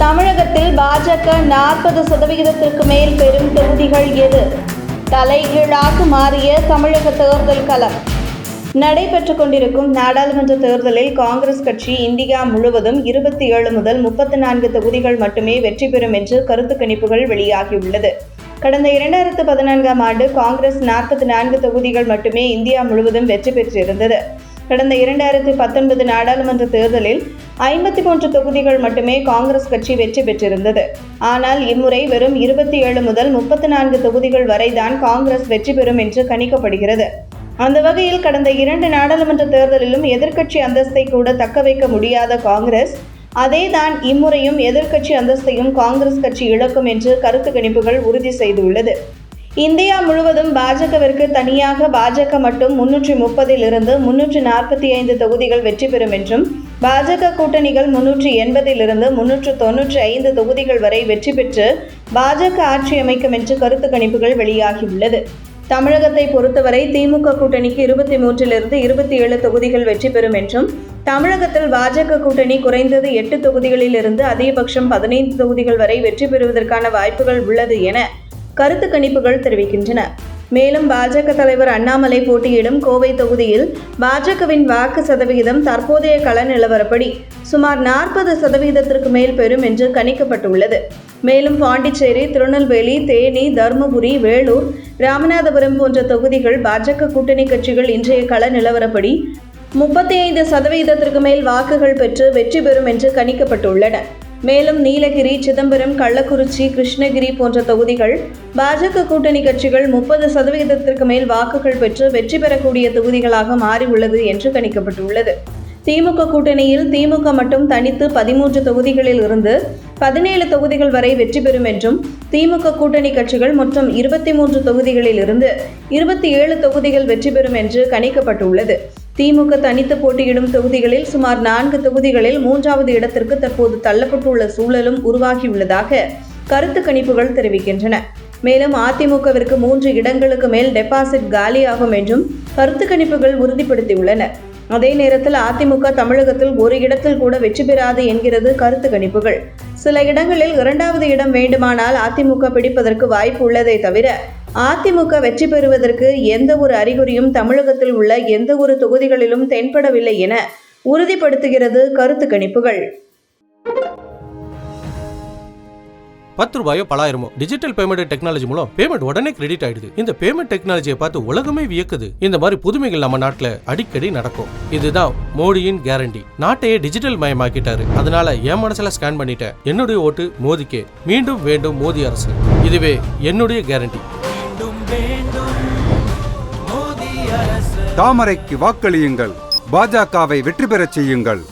தமிழகத்தில் பாஜக நாற்பது சதவிகிதத்திற்கு மேல் பெறும் தொகுதிகள் எது? தலைகீழாக மாறிய தமிழக தேர்தல் களம். நடைபெற்றுக் கொண்டிருக்கும் நாடாளுமன்ற தேர்தலில் காங்கிரஸ் கட்சி இந்தியா முழுவதும் இருபத்தி ஏழு முதல் முப்பத்தி நான்கு தொகுதிகள் மட்டுமே வெற்றி பெறும் என்று கருத்து கணிப்புகள் வெளியாகியுள்ளது. கடந்த இரண்டாயிரத்து பதினான்காம் ஆண்டு காங்கிரஸ் நாற்பத்தி நான்கு தொகுதிகள் மட்டுமே இந்தியா முழுவதும் வெற்றி பெற்றிருந்தது. கடந்த இரண்டாயிரத்து பத்தொன்பது நாடாளுமன்ற தேர்தலில் ஐம்பத்தி மூன்று தொகுதிகள் மட்டுமே காங்கிரஸ் கட்சி வெற்றி பெற்றிருந்தது. ஆனால் இம்முறை வெறும் இருபத்தி ஏழு முதல் முப்பத்தி நான்கு தொகுதிகள் வரைதான் காங்கிரஸ் வெற்றி பெறும் என்று கணிக்கப்படுகிறது. அந்த வகையில் கடந்த இரண்டு நாடாளுமன்ற தேர்தலிலும் எதிர்க்கட்சி அந்தஸ்தை கூட தக்க வைக்க முடியாத காங்கிரஸ் அதேதான் இம்முறையும் எதிர்க்கட்சி அந்தஸ்தையும் காங்கிரஸ் கட்சி இழக்கும் என்று கருத்து கணிப்புகள் உறுதி செய்துள்ளது. இந்தியா முழுவதும் பாஜகவிற்கு தனியாக பாஜக மட்டும் முன்னூற்றி முப்பதிலிருந்து முன்னூற்றி நாற்பத்தி ஐந்து தொகுதிகள் வெற்றி பெறும் என்றும் பாஜக கூட்டணிகள் முன்னூற்றி எண்பதிலிருந்து முன்னூற்று தொன்னூற்றி ஐந்து தொகுதிகள் வரை வெற்றி பெற்று பாஜக ஆட்சி அமைக்கும் என்று கருத்து கணிப்புகள் வெளியாகியுள்ளது. தமிழகத்தை பொறுத்தவரை திமுக கூட்டணிக்கு இருபத்தி மூன்றிலிருந்து இருபத்தி ஏழு தொகுதிகள் வெற்றி பெறும் என்றும் தமிழகத்தில் பாஜக கூட்டணி குறைந்தது எட்டு தொகுதிகளிலிருந்து அதிகபட்சம் பதினைந்து தொகுதிகள் வரை வெற்றி பெறுவதற்கான வாய்ப்புகள் உள்ளது என கருத்து கணிப்புகள் தெரிவிக்கின்றன. மேலும் பாஜக தலைவர் அண்ணாமலை போட்டியிடும் கோவை தொகுதியில் பாஜகவின் வாக்கு சதவிகிதம் தற்போதைய கள நிலவரப்படி சுமார் நாற்பது சதவிகிதத்திற்கு மேல் பெறும் என்று கணிக்கப்பட்டுள்ளது. மேலும் பாண்டிச்சேரி திருநெல்வேலி தேனி தருமபுரி வேலூர் ராமநாதபுரம் போன்ற தொகுதிகள் பாஜக கூட்டணி கட்சிகள் இன்றைய கள நிலவரப்படி முப்பத்தி ஐந்து சதவீதத்திற்கு மேல் வாக்குகள் பெற்று வெற்றி பெறும் என்று கணிக்கப்பட்டுள்ளன. மேலும் நீலகிரி சிதம்பரம் கள்ளக்குறிச்சி கிருஷ்ணகிரி போன்ற தொகுதிகள் பாஜக கூட்டணி கட்சிகள் முப்பது சதவீதத்திற்கு மேல் வாக்குகள் பெற்று வெற்றி பெறக்கூடிய தொகுதிகளாக மாறியுள்ளது என்று கணிக்கப்பட்டுள்ளது. திமுக கூட்டணியில் திமுக மட்டும் தனித்து பதிமூன்று தொகுதிகளில் இருந்து பதினேழு தொகுதிகள் வரை வெற்றி பெறும் என்றும் திமுக கூட்டணி கட்சிகள் மொத்தம் இருபத்தி மூன்று தொகுதிகளில் இருந்து இருபத்தி ஏழு தொகுதிகள் வெற்றி பெறும் என்று கணிக்கப்பட்டுள்ளது. திமுக தனித்து போட்டியிடும் தொகுதிகளில் சுமார் நான்கு தொகுதிகளில் மூன்றாவது இடத்திற்கு தற்போது தள்ளப்பட்டுள்ள சூழலும் உருவாகியுள்ளதாக கருத்து கணிப்புகள் தெரிவிக்கின்றன. மேலும் அதிமுகவிற்கு மூன்று இடங்களுக்கு மேல் டெபாசிட் காலியாகும் என்றும் கருத்து கணிப்புகள் உறுதிப்படுத்தியுள்ளன. அதே நேரத்தில் அதிமுக தமிழகத்தில் ஒரு இடத்தில் கூட வெற்றி பெறாது என்கிறது கருத்து கணிப்புகள். சில இடங்களில் இரண்டாவது இடம் வேண்டுமானால் அதிமுக பிடிப்பதற்கு வாய்ப்பு உள்ளதை தவிர அதிமுக வெற்றி பெறுவதற்கு எந்த ஒரு அறிகுறியும் தமிழகத்தில் உள்ள எந்த ஒரு தொகுதிகளிலும் தென்படவில்லை என உறுதிப்படுத்துகிறது கருத்து கணிப்புகள். பத்து ரூபாயோ பலாயிரமோ டிஜிட்டல் பேமெண்ட் டெக்னாலஜி மூலம் பேமெண்ட் உடனே கிரெடிட் ஆயிடுது. இந்த பேமெண்ட் டெக்னாலஜியை பார்த்து உலகமே வியக்குது. இந்த மாதிரி புதுமைகள் நம்ம நாட்டுல அடிக்கடி நடக்கும். இதுதான் மோடியின் கேரண்டி நாட்டையே டிஜிட்டல் மயமாக்கிட்டாரு. அதனால என் மனசுல ஸ்கேன் பண்ணிட்டேன். என்னுடைய ஓட்டு மோதிக்கே. மீண்டும் வேண்டும் மோடி அரசு. இதுவே என்னுடைய கேரண்டி தாமரைக்கு வாக்களியுங்கள். பாஜகவை வெற்றி பெறச் செய்யுங்கள்.